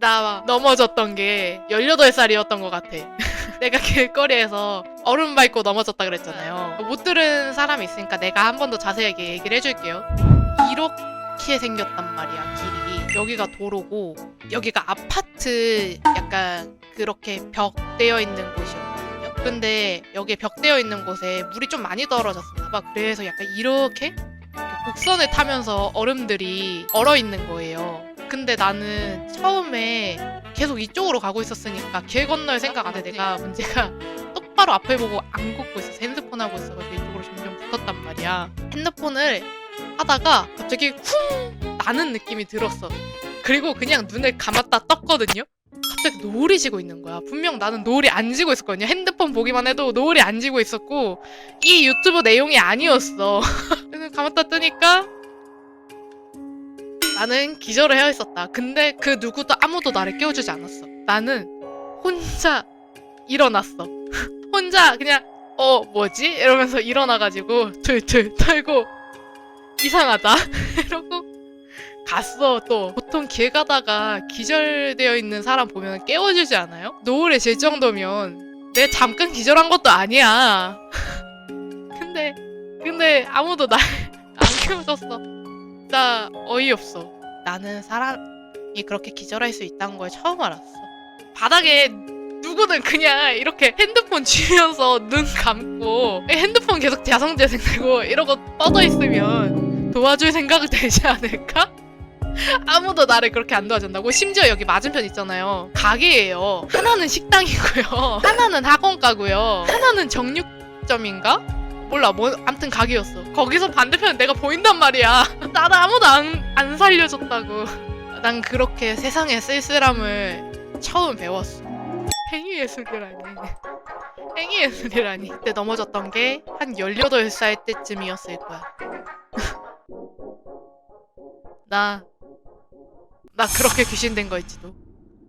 나 넘어졌던 게 18살이었던 것 같아. 내가 길거리에서 얼음 밟고 넘어졌다 그랬잖아요. 못 들은 사람이 있으니까 내가 한 번 더 자세하게 얘기를 해줄게요. 이렇게 생겼단 말이야, 길이. 여기가 도로고, 여기가 아파트 약간 그렇게 벽되어 있는 곳이었거든요. 근데 여기 벽되어 있는 곳에 물이 좀 많이 떨어졌었나 봐. 그래서 약간 이렇게 곡선을 타면서 얼음들이 얼어 있는 거예요. 근데 나는 처음에 계속 이쪽으로 가고 있었으니까 길 건널 생각 안 해. 내가 문제가 똑바로 앞을 보고 안 걷고 있어서 핸드폰 하고 있어가지고 이쪽으로 점점 붙었단 말이야. 핸드폰을 하다가 갑자기 쿵 나는 느낌이 들었어. 그리고 그냥 눈을 감았다 떴거든요. 갑자기 노을이 지고 있는 거야. 분명 나는 노을이 안 지고 있었거든요. 핸드폰 보기만 해도 노을이 안 지고 있었고 이 유튜브 내용이 아니었어. 눈을 감았다 뜨니까 나는 기절을 해야 했었다. 근데 그 누구도 아무도 나를 깨워주지 않았어. 나는 혼자 일어났어. 혼자 그냥 어 뭐지? 이러면서 일어나가지고 툴툴 털고 이상하다 이러고 갔어 또 보통 길 가다가 기절되어 있는 사람 보면 깨워주지 않아요? 노을에 질 정도면 내 잠깐 기절한 것도 아니야 근데 근데 아무도 날 안 깨워줬어 나 어이없어. 나는 사람이 그렇게 기절할 수 있다는 걸 처음 알았어. 바닥에 누구든 그냥 이렇게 핸드폰 쥐면서 눈 감고 핸드폰 계속 자성재생 되고 이러고 뻗어 있으면 도와줄 생각이 되지 않을까? 아무도 나를 그렇게 안 도와준다고? 심지어 여기 맞은편 있잖아요. 가게예요. 하나는 식당이고요. 하나는 학원가고요. 하나는 정육점인가? 몰라. 뭐 암튼 가게였어. 거기서 반대편은 내가 보인단 말이야 나는 아무도 안, 안 살려줬다고. 난 그렇게 세상의 쓸쓸함을 처음 배웠어. 행위예술이라니. 행위예술이라니. 그때 넘어졌던 게 한 18살 때쯤이었을 거야. 나, 나 그렇게 귀신 된 거 있지도.